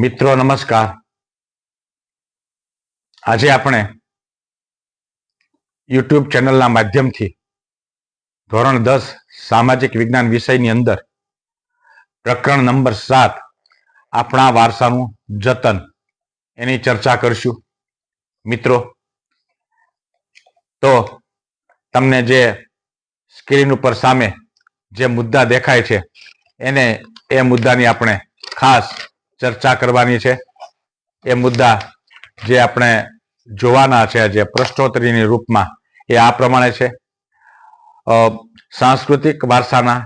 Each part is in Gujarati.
મિત્રો, નમસ્કાર. આજે આપણે યુટ્યુબ ચેનલના માધ્યમથી ધોરણ દસ સામાજિક વિજ્ઞાન વિષયની અંદર પ્રકરણ નંબર સાત, આપણા વારસાનું જતન. એની ચર્ચા કરશું. મિત્રો, તો તમને જે સ્ક્રીન ઉપર સામે જે મુદ્દા દેખાય છે, એને એ મુદ્દાની આપણે ખાસ ચર્ચા કરવાની છે. એ મુદ્દા જે આપણે જોવાના છે, જે પ્રશ્નોત્તરીની રૂપમાં એ આ પ્રમાણે છે. સાંસ્કૃતિક વારસાના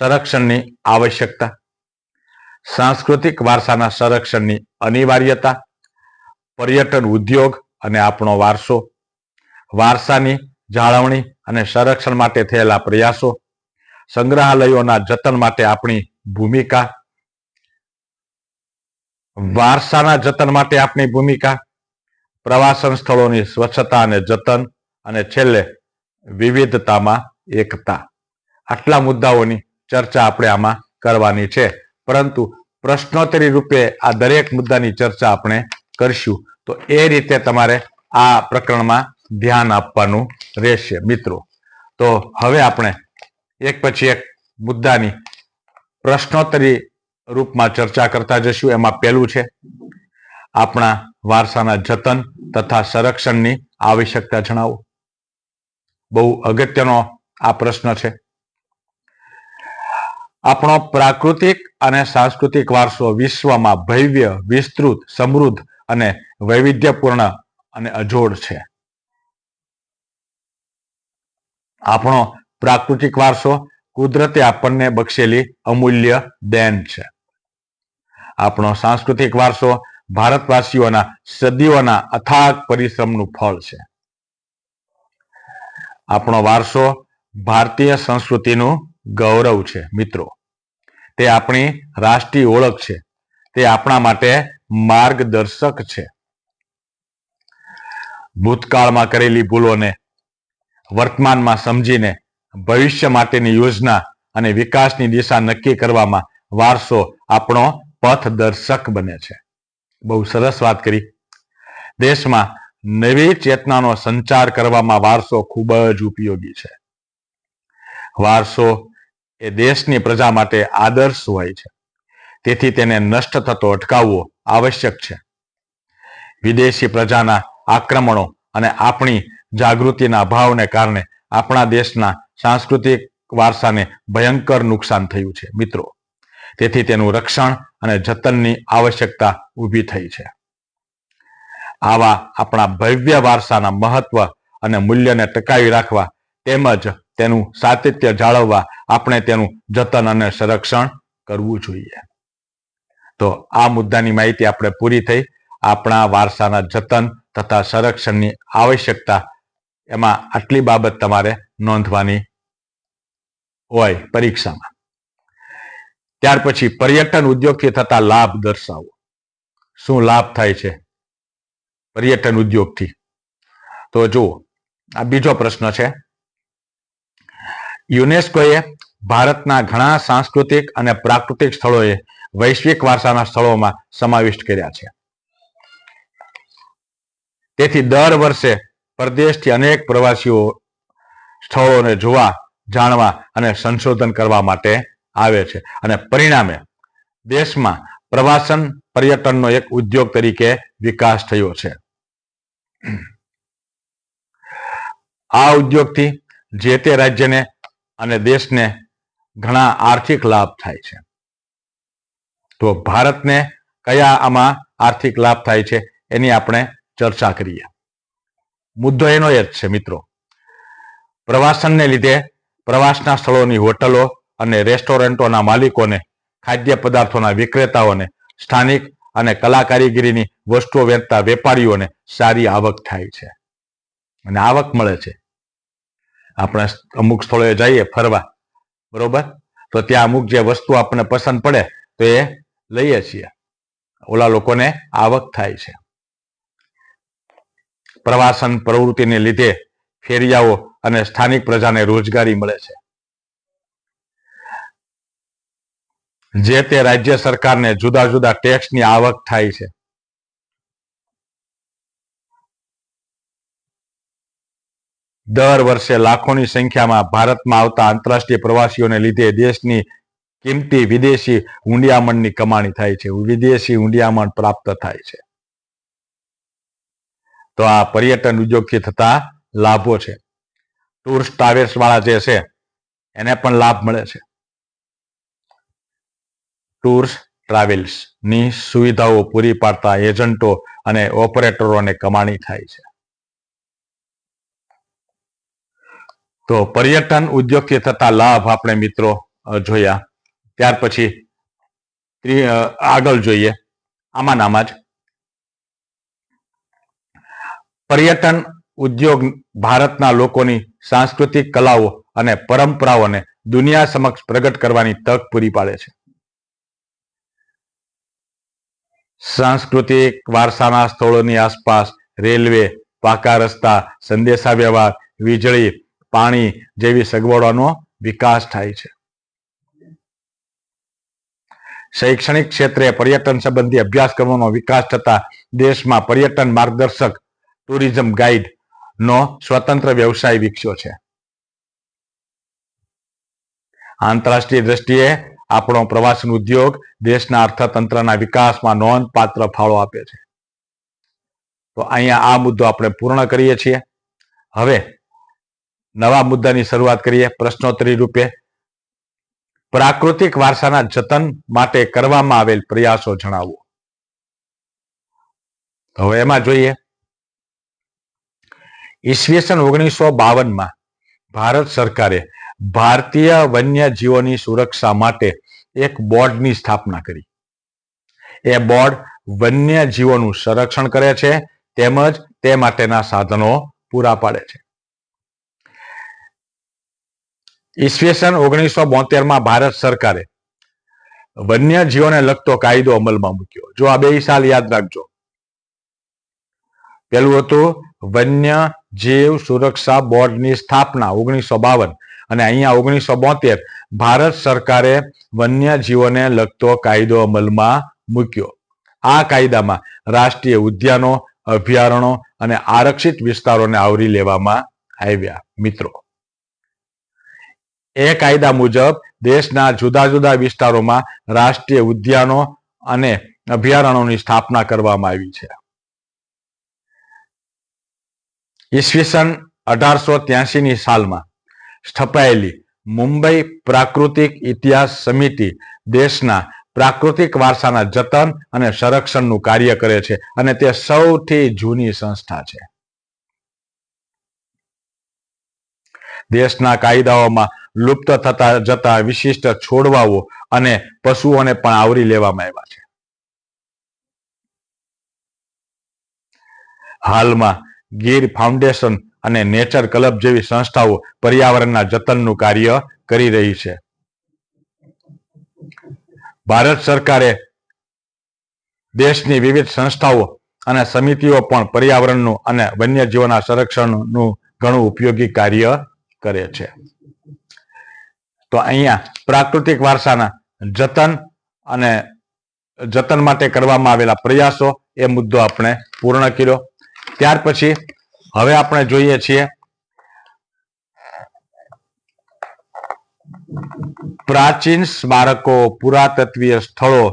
સંરક્ષણની આવશ્યકતા, સાંસ્કૃતિક વારસાના સંરક્ષણની અનિવાર્યતા, પર્યટન ઉદ્યોગ અને આપણો વારસો, વારસાની જાળવણી અને સંરક્ષણ માટે થયેલા પ્રયાસો, સંગ્રહાલયોના જતન માટે આપણી ભૂમિકા વારસાના જતન માટે આપણી ભૂમિકા, પ્રવાસન સ્થળોની સ્વચ્છતા અને જતન, અને છેલ્લે વિવિધતામાં એકતા. આટલા મુદ્દાઓની ચર્ચા આપણે આમાં કરવાની છે. પરંતુ પ્રશ્નોત્તરી રૂપે આ દરેક મુદ્દાની ચર્ચા આપણે કરશું. તો એ રીતે તમારે આ પ્રકરણમાં ધ્યાન આપવાનું રહેશે, મિત્રો. તો હવે આપણે એક પછી એક મુદ્દાની પ્રશ્નોત્તરી રૂપમાં ચર્ચા કરતા જશું. એમાં પહેલું છે આપણા વારસાના જતન તથા સંરક્ષણની આવશ્યકતા જણાવો. બહુ અગત્યનો આ પ્રશ્ન છે. આપણો પ્રાકૃતિક અને સાંસ્કૃતિક વારસો વિશ્વમાં ભવ્ય, વિસ્તૃત, સમૃદ્ધ અને વૈવિધ્યપૂર્ણ અને અજોડ છે. આપણો પ્રાકૃતિક વારસો કુદરતે આપણને બક્ષેલી અમૂલ્ય દેન છે. આપણો સાંસ્કૃતિક વારસો ભારતવાસીઓના સદીઓના અથાગ પરિશ્રમનું ફળ છે. આપણો વારસો ભારતીય સંસ્કૃતિનું ગૌરવ છે, મિત્રો. તે આપણી રાષ્ટ્રીય ઓળખ છે. તે આપણા માટે માર્ગદર્શક છે. ભૂતકાળમાં કરેલી ભૂલોને વર્તમાનમાં સમજીને ભવિષ્ય માટેની યોજના અને વિકાસની દિશા નક્કી કરવામાં વારસો આપણો પથદર્શક બને છે. બહુ સરસ વાત કરી. દેશમાં નવી ચેતનાનો સંચાર કરવામાં વારસો ખૂબ જ ઉપયોગી છે. વારસો એ દેશની પ્રજા માટે આદર્શ હોય છે. તેથી તેને નષ્ટ થતો અટકાવવો આવશ્યક છે. વિદેશી પ્રજાના આક્રમણો અને આપણી જાગૃતિના અભાવને કારણે આપણા દેશના સાંસ્કૃતિક વારસાને ભયંકર નુકસાન થયું છે. મિત્રો તેથી તેનું રક્ષણ અને જતનની આવશ્યકતા ઊભી થઈ છે. આવા આપણા ભવ્ય વારસાના મહત્વ અને મૂલ્યને ટકાવી રાખવા તેમજ તેનું સાતત્ય જાળવવા આપણે તેનું જતન અને સંરક્ષણ કરવું જોઈએ. તો આ મુદ્દાની માહિતી આપણે પૂરી થઈ. આપણા વારસાના જતન તથા સંરક્ષણની આવશ્યકતા એમાં આટલી બાબત તમારે નોંધવાની હોય પરીક્ષામાં. ત્યાર પછી પર્યટન ઉદ્યોગથી થતા લાભ દર્શાવો. શું લાભ થાય છે પર્યટન ઉદ્યોગથી? તો જુઓ, આ બીજો પ્રશ્ન છે. યુનેસ્કોએ ભારતના ઘણા સાંસ્કૃતિક અને પ્રાકૃતિક સ્થળોએ વૈશ્વિક વારસાના સ્થળોમાં સમાવિષ્ટ કર્યા છે. તેથી દર વર્ષે પરદેશથી અનેક પ્રવાસીઓ સ્થળોને જોવા, જાણવા અને સંશોધન કરવા માટે આવે છે. અને પરિણામે દેશમાં પ્રવાસન પર્યટનનો એક ઉદ્યોગ તરીકે વિકાસ થયો છે. આ ઉદ્યોગથી જે તે રાજ્યને અને દેશને ઘણા આર્થિક લાભ થાય છે. તો ભારતને કયા આમાં આર્થિક લાભ થાય છે એની આપણે ચર્ચા કરીએ. મુદ્દો એનો જ છે મિત્રો. પ્રવાસનને લીધે પ્રવાસના સ્થળોની હોટલો અને રેસ્ટોરન્ટોના માલિકોને ખાદ્ય પદાર્થોના વિક્રેતાઓને, સ્થાનિક અને કલા કારીગીરીની વસ્તુઓ વેચતા વેપારીઓને સારી આવક થાય છે. અને આવક મળે છે. આપણે અમુક સ્થળોએ જઈએ ફરવા, બરોબર? તો ત્યાં અમુક જે વસ્તુ આપણને પસંદ પડે, તો એ લઈએ છીએ. ઓલા લોકોને આવક થાય છે. પ્રવાસન પ્રવૃત્તિને લીધે ફેરિયાઓ અને સ્થાનિક પ્રજાને રોજગારી મળે છે. જે તે રાજ્ય સરકારને જુદા જુદા ટેક્સની આવક થાય છે. દર વર્ષે લાખોની સંખ્યામાં ભારતમાં આવતા આંતરરાષ્ટ્રીય પ્રવાસીઓને લીધે દેશની કિંમતી વિદેશી ઊંડિયામણની કમાણી થાય છે. વિદેશી ઊંડિયામણ પ્રાપ્ત થાય છે. તો આ પર્યટન ઉદ્યોગથી થતા લાભો છે. ટુર્સ ટ્રાવેલ્સ વાળા જે છે, એને પણ લાભ મળે છે. ટુર્સ ટ્રાવેલ્સની સુવિધાઓ પૂરી પાડતા એજન્ટો અને ઓપરેટરોને કમાણી થાય છે. તો પર્યટન ઉદ્યોગથી થતા લાભ આપણે મિત્રો જોયા. ત્યાર પછી આગળ જોઈએ. આમાં નામાં જ પર્યટન ઉદ્યોગ ભારતના લોકોની સાંસ્કૃતિક કલાઓ અને પરંપરાઓને દુનિયા સમક્ષ પ્રગટ કરવાની તક પૂરી પાડે છે. સાંસ્કૃતિક વારસાના સ્થળોની આસપાસ રેલવે, પાકા રસ્તા સંદેશા વ્યવહાર વીજળી, પાણી જેવી સગવડોનો વિકાસ થાય છે. શૈક્ષણિક ક્ષેત્રે પર્યટન સંબંધી અભ્યાસક્રમોનો વિકાસ થતા દેશમાં પર્યટન માર્ગદર્શક, ટુરિઝમ ગાઈડ નો સ્વતંત્ર વ્યવસાય વિકસ્યો છે. આંતરરાષ્ટ્રીય દ્રષ્ટિએ આપણો પ્રવાસન ઉદ્યોગ દેશના અર્થતંત્રના વિકાસમાં નોંધપાત્ર ફાળો આપે છે. તો અહીંયા આ મુદ્દો આપણે પૂર્ણ કરીએ છીએ. હવે નવા મુદ્દાની શરૂઆત કરીએ પ્રશ્નોત્તરી રૂપે. પ્રાકૃતિક વારસાના જતન માટે કરવામાં આવેલ પ્રયાસો જણાવો. હવે એમાં જોઈએ. ઈસવીસન ઓગણીસો બાવનમાં ભારત સરકારે ભારતીય વન્યજીવોની સુરક્ષા માટે એક બોર્ડની સ્થાપના કરી. એ બોર્ડ વન્ય જીવોનું સંરક્ષણ કરે છે, તેમજ તે માટેના સાધનો પૂરા પાડે છે. ઈસવીસન ઓગણીસો બોતેરમાં ભારત સરકારે વન્ય જીવોને લગતો કાયદો અમલમાં મૂક્યો. જો આ બે સાલ યાદ રાખજો. પેલું હતું વન્ય જીવ સુરક્ષા બોર્ડની સ્થાપના ઓગણીસો બાવન અને અહીંયા ઓગણીસો બોતેર ભારત સરકારે વન્યજીવોને લગતો કાયદો અમલમાં મૂક્યો. આ કાયદામાં રાષ્ટ્રીય ઉદ્યાનો અભયારણો અને આરક્ષિત વિસ્તારોને આવરી લેવામાં આવ્યા. મિત્રો, એ કાયદા મુજબ દેશના જુદા જુદા વિસ્તારોમાં રાષ્ટ્રીય ઉદ્યાનો અને અભયારણ્યોની સ્થાપના કરવામાં આવી છે. ઈસવીસન અઢારસો ત્યાસીની સાલમાં સ્થપાયેલી મુંબઈ પ્રાકૃતિક ઇતિહાસ સમિતિ દેશના પ્રાકૃતિક વારસાના જતન અને સંરક્ષણનું કાર્ય કરે છે અને તે સૌથી જૂની સંસ્થા છે. દેશના કાયદાઓમાં લુપ્ત થતા જતા વિશિષ્ટ છોડવાઓ અને પશુઓને પણ આવરી લેવામાં આવ્યા છે. હાલમાં ગીર ફાઉન્ડેશન અને નેચર ક્લબ જેવી સંસ્થાઓ પર્યાવરણના જતનનું કાર્ય કરી રહી છે. ભારત સરકારે દેશની વિવિધ સંસ્થાઓ અને સમિતિઓ પણ પર્યાવરણનું અને વન્યજીવોના સંરક્ષણનું ઘણું ઉપયોગી કાર્ય કરે છે. તો અહીંયા પ્રાકૃતિક વારસાના જતન અને જતન માટે કરવામાં આવેલા પ્રયાસો એ મુદ્દો આપણે પૂર્ણ કર્યો. ત્યાર પછી હવે આપણે જોઈએ છીએ પ્રાચીન સ્મારકો, પુરાતત્વીય સ્થળો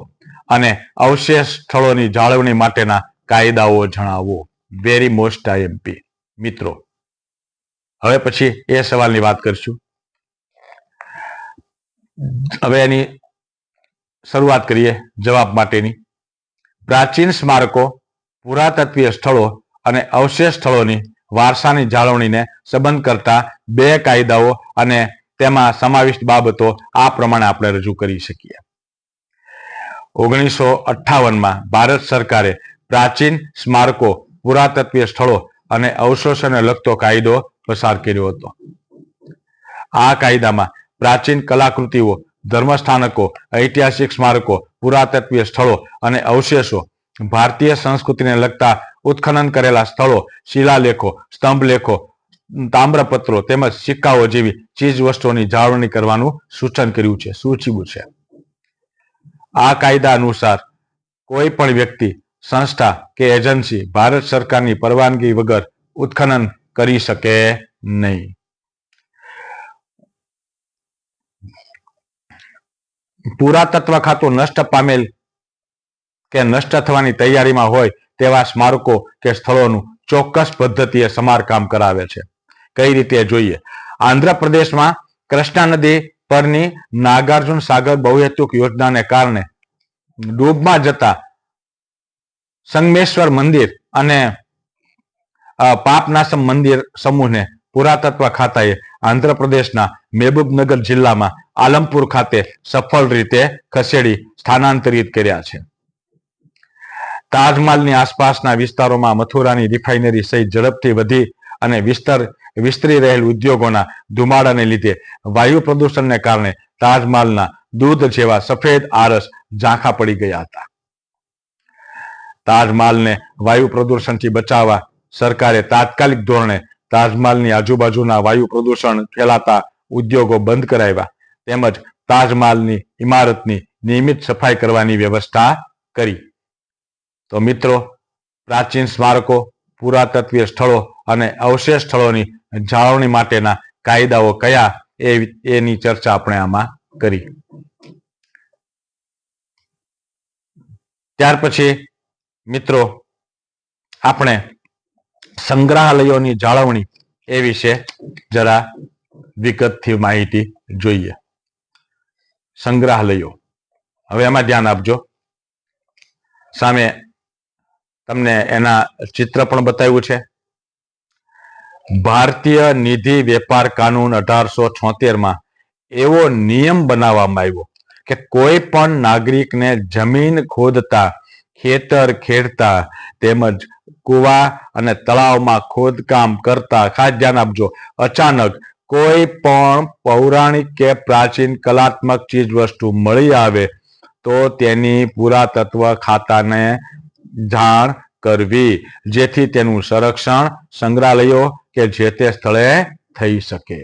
અને અવશેષ સ્થળોની જાળવણી માટેના કાયદાઓ જણાવો. વેરી મોસ્ટ આઈએમપી મિત્રો, હવે પછી એ સવાલની વાત કરશું. હવે એની શરૂઆત કરીએ જવાબ માટેની. પ્રાચીન સ્મારકો, પુરાતત્વીય સ્થળો અને અવશેષ સ્થળોની વારસાની જાળવણીને સંબંધ કરતા બે કાયદાઓ અને તેમાં સમાવિષ્ટ બાબતો આ પ્રમાણે આપણે રજૂ કરી શકીએ. ઓગણીસો અઠ્ઠાવનમાં ભારત સરકારે પ્રાચીન સ્મારકો, પુરાતત્વીય સ્થળો અને અવશેષોને લગતો કાયદો પસાર કર્યો હતો. આ કાયદામાં પ્રાચીન કલાકૃતિઓ, ધર્મસ્થાનકો, ઐતિહાસિક સ્મારકો, પુરાતત્વીય સ્થળો અને અવશેષો ભારતીય સંસ્કૃતિને લગતા ઉત્ખનન કરેલા સ્થળો, શિલાલેખો, સ્તંભલેખો, તામ્રપત્રો તેમજ સિક્કાઓ જેવી ચીજ વસ્તુઓની જાળવણી કરવાનું સૂચન કર્યું છે સૂચવ્યું છે. આ કાયદા અનુસાર કોઈ પણ વ્યક્તિ, સંસ્થા કે એજન્સી ભારત સરકારની પરવાનગી વગર ઉત્ખનન કરી શકે નહીં. પુરાતત્વ ખાતું નષ્ટ પામેલ કે નષ્ટ થવાની તૈયારીમાં હોય તેવા સ્મારકો કે સ્થળોનું ચોક્કસ પદ્ધતિએ સમારકામ કરાવે છે. કઈ રીતે જોઈએ? આંધ્રપ્રદેશમાં કૃષ્ણા નદી પરની નાગાર્જુન સાગર બહુહેતુક યોજનાને કારણે ડૂબમાં જતા સંગમેશ્વર મંદિર અને પાપનાશમ મંદિર સમૂહને પુરાતત્વ ખાતાએ આંધ્રપ્રદેશના મહેબૂબનગર જિલ્લામાં આલમપુર ખાતે સફળ રીતે ખસેડી સ્થાનાંતરિત કર્યા છે. તાજમહાલની આસપાસના વિસ્તારોમાં મથુરાની રિફાઇનરી સહિત ઝડપથી વધી અને વિસ્તર, વિસ્તરી રહેલ ઉદ્યોગોના ધુમાડાને લીધે વાયુ પ્રદૂષણને કારણે તાજમહાલના દૂધ જેવા સફેદ આરસ ઝાંખા પડી ગયા હતા. તાજમહાલને વાયુ પ્રદૂષણથી બચાવવા સરકારે તાત્કાલિક ધોરણે તાજમહાલની આજુબાજુના વાયુ પ્રદૂષણ ફેલાતા ઉદ્યોગો બંધ કરાવ્યા, તેમજ તાજમહાલની ઇમારતની નિયમિત સફાઈ કરવાની વ્યવસ્થા કરી. તો મિત્રો, પ્રાચીન સ્મારકો, પુરાતત્વીય સ્થળો અને અવશેષ સ્થળોની જાળવણી માટેના કાયદાઓ કયા એ એની ચર્ચા આપણે આમાં કરી. ત્યાર પછી, મિત્રો, આપણે સંગ્રહાલયોની જાળવણી એ વિશે જરા વિગતથી માહિતી જોઈએ. સંગ્રહાલયો. હવે એમાં ધ્યાન આપજો. સામે તમને એના ચિત્ર પણ બતાવ્યું છે. ભારતીય નિધિ વેપાર કાનૂન અઢારસો છોતેરમાં એવો નિયમ બનાવવામાં આવ્યો કે કોઈ પણ નાગરિકને જમીન ખોદતા, ખેતર ખેડતા તેમજ કુવા અને તળાવમાં ખોદકામ કરતા ખાસ ધ્યાન આપજો, અચાનક કોઈ પણ પૌરાણિક કે પ્રાચીન કલાત્મક ચીજ વસ્તુ મળી આવે તો તેની પુરાતત્વ ખાતાને જાણ કરવી, જેથી તેનું સંરક્ષણ સંગ્રહાલયો કે જે તે સ્થળે થઈ શકે.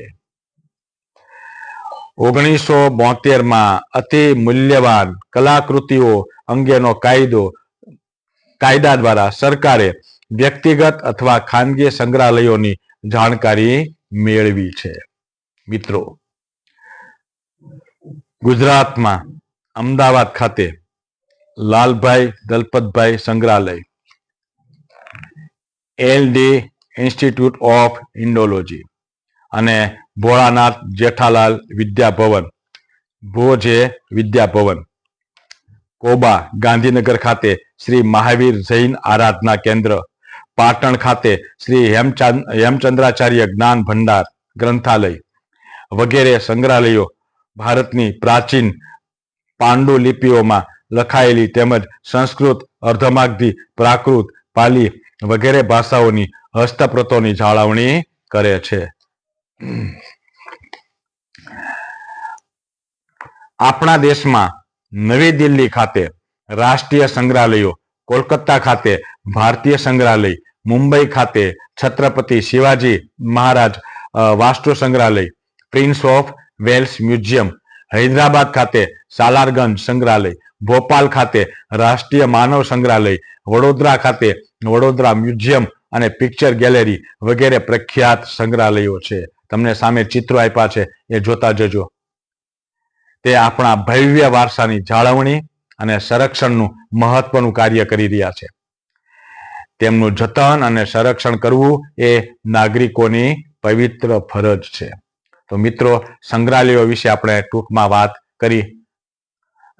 ઓગણીસો બોતેરમાં અતિ મૂલ્યવાન કલાકૃતિઓ અંગેનો કાયદો, કાયદા દ્વારા સરકારે વ્યક્તિગત અથવા ખાનગી સંગ્રહાલયોની જાણકારી મેળવી છે. મિત્રો, ગુજરાતમાં અમદાવાદ ખાતે લાલભાઈ દલપતભાઈ સંગ્રહાલય L D institute of Indology અને ભોળાનાથ જેઠાલાલ વિદ્યાભવન, ભોજે વિદ્યાભવન. કોબા ગાંધીનગર ખાતે શ્રી મહાવીર જૈન આરાધના કેન્દ્ર, પાટણ ખાતે શ્રી હેમચંદ, હેમચંદ્રાચાર્ય જ્ઞાન ભંડાર ગ્રંથાલય વગેરે સંગ્રહાલયો ભારતની પ્રાચીન પાંડુલિપિઓમાં લખાયેલી તેમજ સંસ્કૃત, અર્ધમાગધી, પ્રાકૃત, પાલી વગેરે ભાષાઓની હસ્તપ્રતોની જાળવણી કરે છે. આપણા દેશમાં નવી દિલ્હી ખાતે રાષ્ટ્રીય સંગ્રહાલયો, કોલકાતા ખાતે ભારતીય સંગ્રહાલય, મુંબઈ ખાતે Chhatrapati Shivaji Maharaj Vastu Sangrahalaya, Prince of Wales museum, Hyderabad ખાતે સાલારગંજ સંગ્રહાલય ભોપાલ ખાતે રાષ્ટ્રીય માનવ સંગ્રહાલય, વડોદરા ખાતે વડોદરા મ્યુઝિયમ અને પિક્ચર ગેલેરી વગેરે પ્રખ્યાત સંગ્રહાલયો છે. તમને સામે ચિત્રો આપ્યા છે, એ જોતા જજો. તે આપણા ભવ્ય વારસાની જાળવણી અને સંરક્ષણનું મહત્વનું કાર્ય કરી રહ્યા છે. તેમનું જતન અને સંરક્ષણ કરવું એ નાગરિકોની પવિત્ર ફરજ છે. તો મિત્રો, સંગ્રહાલયો વિશે આપણે ટૂંકમાં વાત કરી.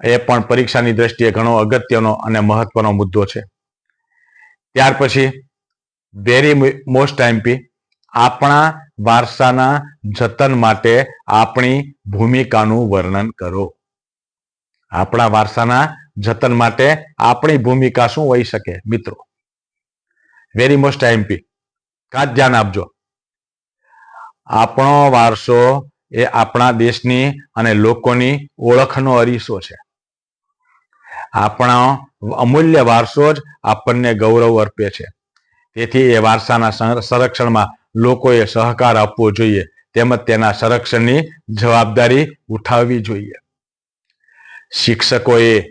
એ પણ પરીક્ષાની દ્રષ્ટિએ ઘણો અગત્યનો અને મહત્વનો મુદ્દો છે. ત્યાર પછી વેરી મોસ્ટ એમપી આપણા વારસાના જતન માટે આપણી ભૂમિકાનું વર્ણન કરો. આપણા વારસાના જતન માટે આપણી ભૂમિકા શું હોઈ શકે, મિત્રો? વેરી મોસ્ટ એમપી ખાસ ધ્યાન આપજો. આપણો વારસો એ આપણા દેશની અને લોકોની ઓળખનો અરીસો છે. આપણો અમૂલ્ય વારસો જ આપણને ગૌરવ અર્પે છે. તેથી એ વારસાના સંરક્ષણમાં લોકોએ સહકાર આપવો જોઈએ. તેમજ તેના સંરક્ષણની જવાબદારી ઉઠાવવી જોઈએ. શિક્ષકોએ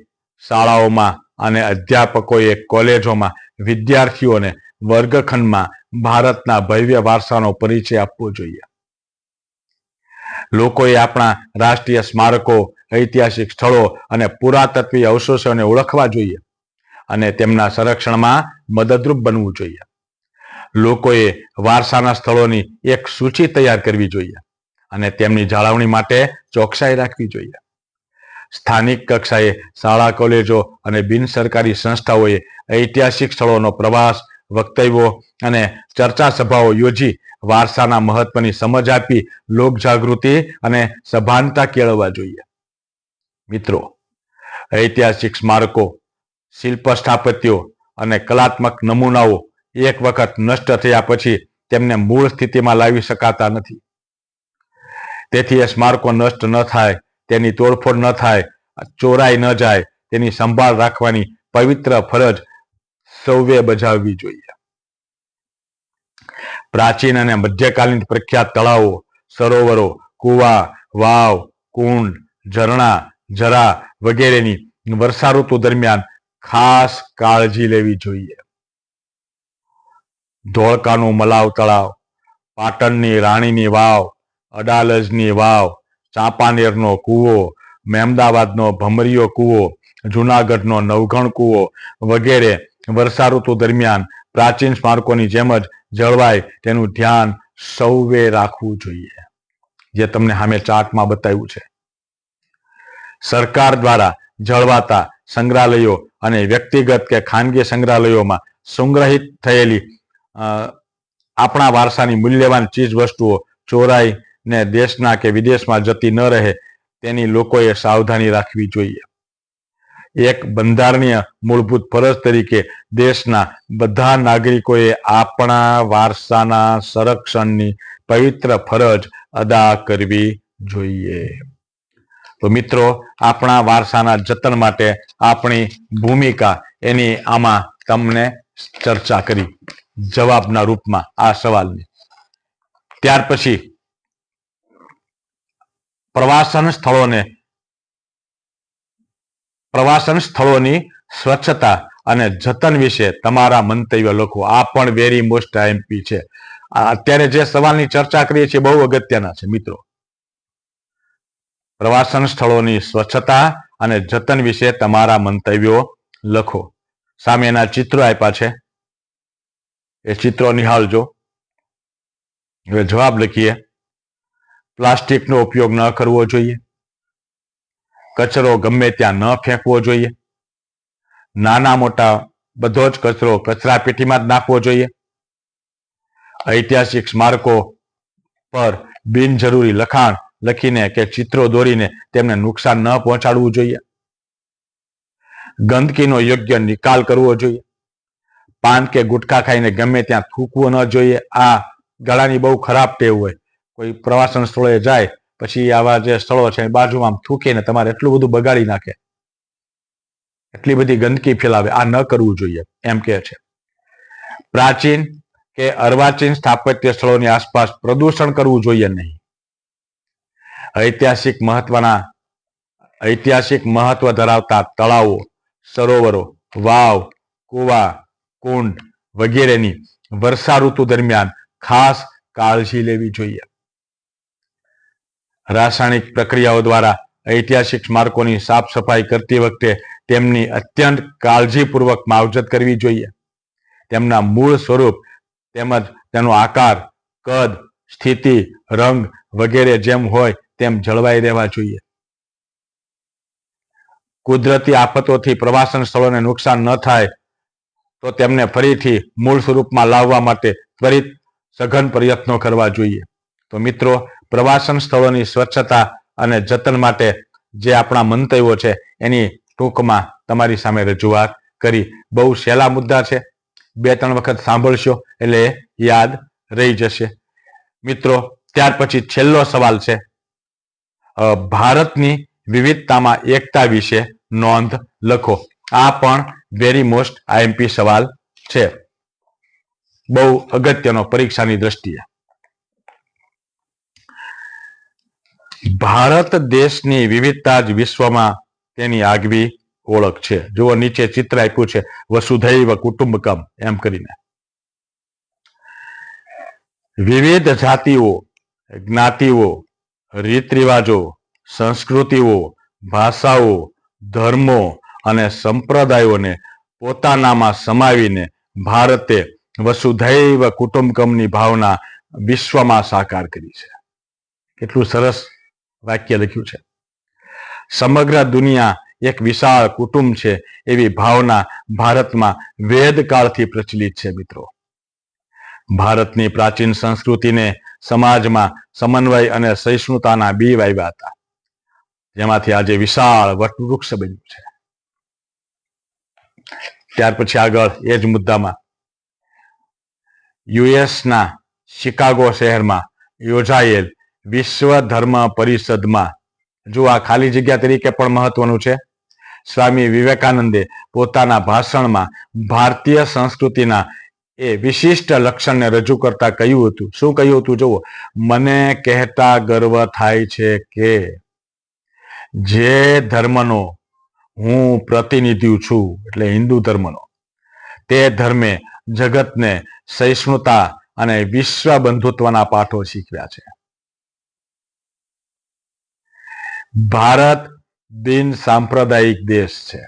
શાળાઓમાં અને અધ્યાપકોએ કોલેજોમાં વિદ્યાર્થીઓને વર્ગખંડમાં ભારતના ભવ્ય વારસાનો પરિચય આપવો જોઈએ. લોકોએ આપણા રાષ્ટ્રીય સ્મારકો ઐતિહાસિક સ્થળો અને પુરાતત્વીય અવશેષોને ઓળખવા જોઈએ અને તેમના સંરક્ષણમાં મદદરૂપ બનવું જોઈએ. લોકોએ વારસાના સ્થળોની એક સૂચિ તૈયાર કરવી જોઈએ અને તેમની જાળવણી માટે ચોકસાઈ રાખવી જોઈએ. સ્થાનિક કક્ષાએ શાળા, કોલેજો અને બિન સરકારી સંસ્થાઓએ ઐતિહાસિક સ્થળોનો પ્રવાસ, વક્તવ્યો અને ચર્ચા સભાઓ યોજી વારસાના મહત્વની સમજ આપી લોક જાગૃતિ અને સભાનતા કેળવવા જોઈએ. મિત્રો, ઐતિહાસિક સ્મારકો શિલ્પ સ્થાપત્યો અને કલાત્મક નમૂનાઓ એક વખત નષ્ટ થયા પછી તેમને મૂળ સ્થિતિમાં લાવી શકાતા નથી. તેથી એ સ્મારકો નષ્ટ ન થાય, તેની તોડફોડ ન થાય, ચોરાઈ ન જાય, તેની સંભાળ રાખવાની પવિત્ર ફરજ સૌએ બજાવવી જોઈએ. પ્રાચીન અને મધ્યકાલીન પ્રખ્યાત તળાવો, સરોવરો, કુવા, વાવ, કુંડ, ઝરણા જરા વગેરેની વર્ષા ઋતુ દરમિયાન ખાસ કાળજી લેવી જોઈએ. ધોળકાનું મલાવ તળાવ, પાટણની રાણીની વાવ, અડાલજની વાવ, ચાંપાનેરનો કૂવો મહેમદાવાદનો ભમરીયો કૂવો, જુનાગઢનો નવઘણ કૂવો વગેરે વર્ષા ઋતુ દરમિયાન પ્રાચીન સ્મારકોની જેમ જ જળવાય તેનું ધ્યાન સૌએ રાખવું જોઈએ. જે તમને સામે ચાર્ટમાં બતાવ્યું છે. સરકાર દ્વારા જળવાતા સંગ્રહાલયો અને વ્યક્તિગત કે ખાનગી સંગ્રહાલયોમાં સંગ્રહિત થયેલી આપણા વારસાની મૂલ્યવાન ચીજ વસ્તુઓ ચોરાઈ ને દેશના કે વિદેશમાં જતી ન રહે તેની લોકોએ સાવધાની રાખવી જોઈએ. એક બંધારણીય મૂળભૂત ફરજ તરીકે દેશના બધા નાગરિકોએ આપણા વારસાના સંરક્ષણની પવિત્ર ફરજ અદા કરવી જોઈએ. તો મિત્રો, આપણા વારસાના જતન માટે આપણી ભૂમિકા એની આમાં તમને ચર્ચા કરી. જવાબના રૂપમાં આ સવાલની. ત્યાર પછી પ્રવાસન સ્થળોને પ્રવાસન સ્થળોની સ્વચ્છતા અને જતન વિશે તમારા મંતવ્ય લખો. આ પણ વેરી મોસ્ટ આઈએમપી છે. અત્યારે જે સવાલની ચર્ચા કરીએ છીએ, બહુ અગત્યના છે મિત્રો. પ્રવાસન સ્થળોની સ્વચ્છતા અને જતન વિશે તમારા મંતવ્યો લખો. સામેના ચિત્રો આપ્યા છે. એ ચિત્રો નિહાળજો. હવે જવાબ લખીએ. પ્લાસ્ટિકનો ઉપયોગ ન કરવો જોઈએ. કચરો ગમે ત્યાં ન ફેંકવો જોઈએ. નાના મોટા બધો જ કચરો કચરા પેટીમાં જ નાખવો જોઈએ. ઐતિહાસિક સ્મારકો પર બિનજરૂરી લખાણ લખીને કે ચિત્રો દોરીને તેમને નુકસાન ન પહોંચાડવું જોઈએ. ગંદકીનો યોગ્ય નિકાલ કરવો જોઈએ. પાન કે ગુટખા ખાઈને ગમે ત્યાં થૂકવું ન જોઈએ. આ ગળાની બહુ ખરાબ ટેવ હોય. કોઈ પ્રવાસન સ્થળોએ જાય, પછી આવા જે સ્થળો છે બાજુમાં થૂકીને તમારે એટલું બધું બગાડી નાખે. એટલી બધી ગંદકી ફેલાવે. આ ન કરવું જોઈએ. એમ કે છે. પ્રાચીન કે અર્વાચીન સ્થાપત્ય સ્થળોની આસપાસ પ્રદૂષણ કરવું જોઈએ નહીં. ઐતિહાસિક મહત્વના, ઐતિહાસિક મહત્વ ધરાવતા તળાવો, સરોવરો, વાવ, કુવા, કુંડ વગેરેની વર્ષા ઋતુ દરમિયાન ખાસ કાળજી લેવી જોઈએ. રાસાયણિક પ્રક્રિયાઓ દ્વારા ઐતિહાસિક સ્મારકોની સાફ સફાઈ કરતી વખતે તેમની અત્યંત કાળજીપૂર્વક માવજત કરવી જોઈએ. તેમના મૂળ સ્વરૂપ તેમજ તેનો આકાર, કદ, સ્થિતિ, રંગ વગેરે જેમ હોય તેમ જળવાઈ રહેવા જોઈએ. કુદરતી આફતોથી પ્રવાસન સ્થળોને નુકસાન ન થાય, તો તેમને ફરીથી મૂળ સ્વરૂપમાં લાવવા માટે ત્વરિત સઘન પ્રયત્નો કરવા જોઈએ. તો મિત્રો, પ્રવાસન સ્થળોની સ્વચ્છતા અને જતન માટે જે આપણા મંતવ્યો છે, એની ટૂંકમાં તમારી સામે રજૂઆત કરી. બહુ સહેલા મુદ્દા છે. બે ત્રણ વખત સાંભળશો, એટલે યાદ રહી જશે. મિત્રો, ત્યાર પછી છેલ્લો સવાલ છે. ભારતની વિવિધતામાં એકતા વિશે નોંધ લખો. આ પણ વેરી મોસ્ટ આઈએમપી સવાલ છે. બહુ અગત્યનો પરીક્ષાની દ્રષ્ટિએ. ભારત દેશની વિવિધતા જ વિશ્વમાં તેની આગવી ઓળખ છે. જુઓ, નીચે ચિત્ર આપ્યું છે, વસુધૈવ કુટુંબકમ, એમ કરીને. વિવિધ જાતિઓ, જ્ઞાતિઓ રીત રિવાજો, સંસ્કૃતિઓ, ભાષાઓ, ધર્મો અને સંપ્રદાયોને પોતાનામાં સમાવીને ભારતે વસુધૈવ કુટુંબકમની ભાવના વિશ્વમાં સાકાર કરી છે. કેટલું સરસ વાક્ય લખ્યું છે. સમગ્ર દુનિયા એક વિશાળ કુટુંબ છે એવી ભાવના ભારતમાં વેદકાળથી પ્રચલિત છે મિત્રો. ભારતની પ્રાચીન સંસ્કૃતિને સમાજમાં સમન્વય અને સહિષ્ણુતાના બી વાવ્યા હતા. જેમાંથી આજે વિશાળ વટવૃક્ષ બન્યું છે. ત્યાર પછી આગળ એ જ મુદ્દામાં યુએસના શિકાગો શહેરમાં યોજાયેલ વિશ્વ ધર્મ પરિષદમાં, જો આ ખાલી જગ્યા તરીકે પણ મહત્વનું છે, સ્વામી વિવેકાનંદે પોતાના ભાષણમાં ભારતીય સંસ્કૃતિના એ વિશિષ્ટ લક્ષણને રજૂ કરતા કહ્યું હતું. શું કહ્યું હતું? જુઓ. મને કહેતા ગર્વ થાય છે કે જે ધર્મનો હું પ્રતિનિધિ છું, એટલે હિન્દુ ધર્મનો, તે ધર્મે જગતને સહિષ્ણુતા અને વિશ્વ બંધુત્વના પાઠો શીખવ્યા છે. ભારત બિન સાંપ્રદાયિક દેશ છે.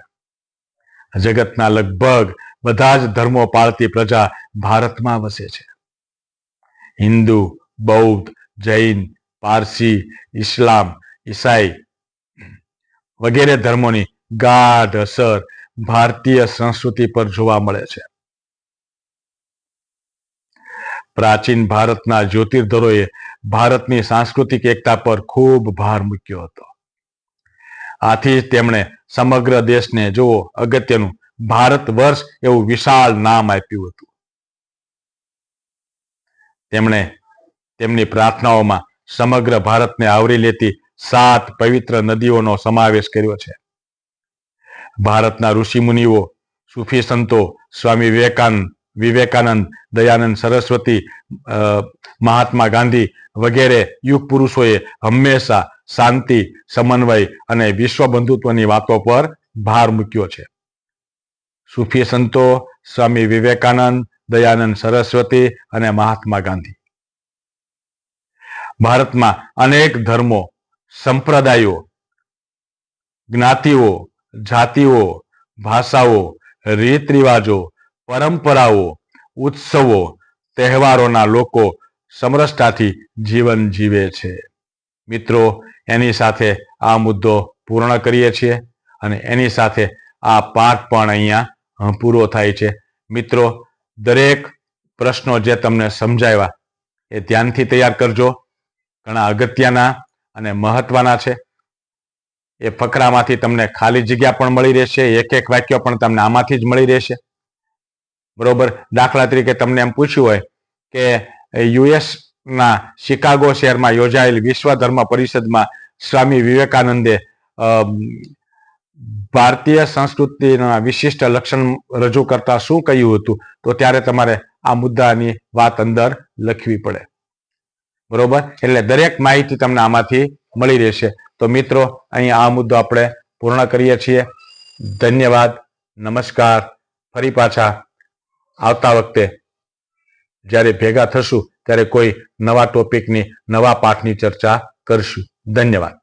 જગતના લગભગ બધા જ ધર્મો પાળતી પ્રજા ભારતમાં વસે છે. હિન્દુ, બૌદ્ધ, જૈન, પારસી, ઇસ્લામ, ઈસાઈ વગેરે ધર્મોની ગાઢ અસર ભારતીય સંસ્કૃતિ પર જોવા મળે છે. પ્રાચીન ભારતના જ્યોતિર્ધરોએ ભારતની સાંસ્કૃતિક એકતા પર ખૂબ ભાર મૂક્યો હતો. આથી જ તેમણે સમગ્ર દેશને, જુઓ, અગત્યનું ભારત વર્ષ એવું વિશાળ નામ આપ્યું હતું. તેમણે તેમની પ્રાર્થનાઓમાં સમગ્ર ભારતને આવરી લેતી સાત પવિત્ર નદીઓનો સમાવેશ કર્યો છે. ભારતના ઋષિમુનિઓ, સુફી સંતો, સ્વામી વિવેકાનંદ વિવેકાનંદ, દયાનંદ સરસ્વતી મહાત્મા ગાંધી વગેરે યુગ પુરુષોએ હંમેશા શાંતિ, સમન્વય અને વિશ્વ બંધુત્વની વાતો પર ભાર મૂક્યો છે. સુફી સંતો, સ્વામી વિવેકાનંદ, દયાનંદ સરસ્વતી અને મહાત્મા ગાંધી. ભારતમાં અનેક ધર્મો, સંપ્રદાયો, જ્ઞાતિઓ, જાતિઓ, ભાષાઓ રીત રિવાજો પરંપરાઓ, ઉત્સવો, તહેવારોના લોકો સમરસતાથી જીવન જીવે છે. મિત્રો, એની સાથે આ મુદ્દો પૂર્ણ કરીએ છીએ અને એની સાથે આ પાઠ પણ અહીંયા પૂરો થાય છે. મિત્રો, દરેક પ્રશ્નો જે તમને સમજાવ્યા એ ધ્યાનથી તૈયાર કરજો. ઘણા અગત્યના અને મહત્વના છે. એ ફકરામાંથી તમને ખાલી જગ્યા પણ મળી રહેશે એક એક વાક્ય પણ તમને આમાંથી જ મળી રહેશે. બરોબર? દાખલા તરીકે તમને એમ પૂછ્યું હોય કે યુએસ ના શિકાગો શહેરમાં યોજાયેલ વિશ્વ ધર્મ પરિષદમાં સ્વામી વિવેકાનંદે ભારતીય સંસ્કૃતિના વિશિષ્ટ લક્ષણ રજૂ કરતા શું કહ્યું હતું? તો ત્યારે તમારે આ મુદ્દાની વાત અંદર લખવી પડે. બરોબર? એટલે દરેક માહિતી તમને આમાંથી મળી રહેશે. તો મિત્રો, અહીં આ મુદ્દો આપણે પૂર્ણ કરીએ છીએ. ધન્યવાદ. નમસ્કાર. ફરી પાછા આવતા વખતે જ્યારે ભેગા થશું, ત્યારે કોઈ નવા ટોપિકની, નવા પાઠની ચર્ચા કરશું. ધન્યવાદ.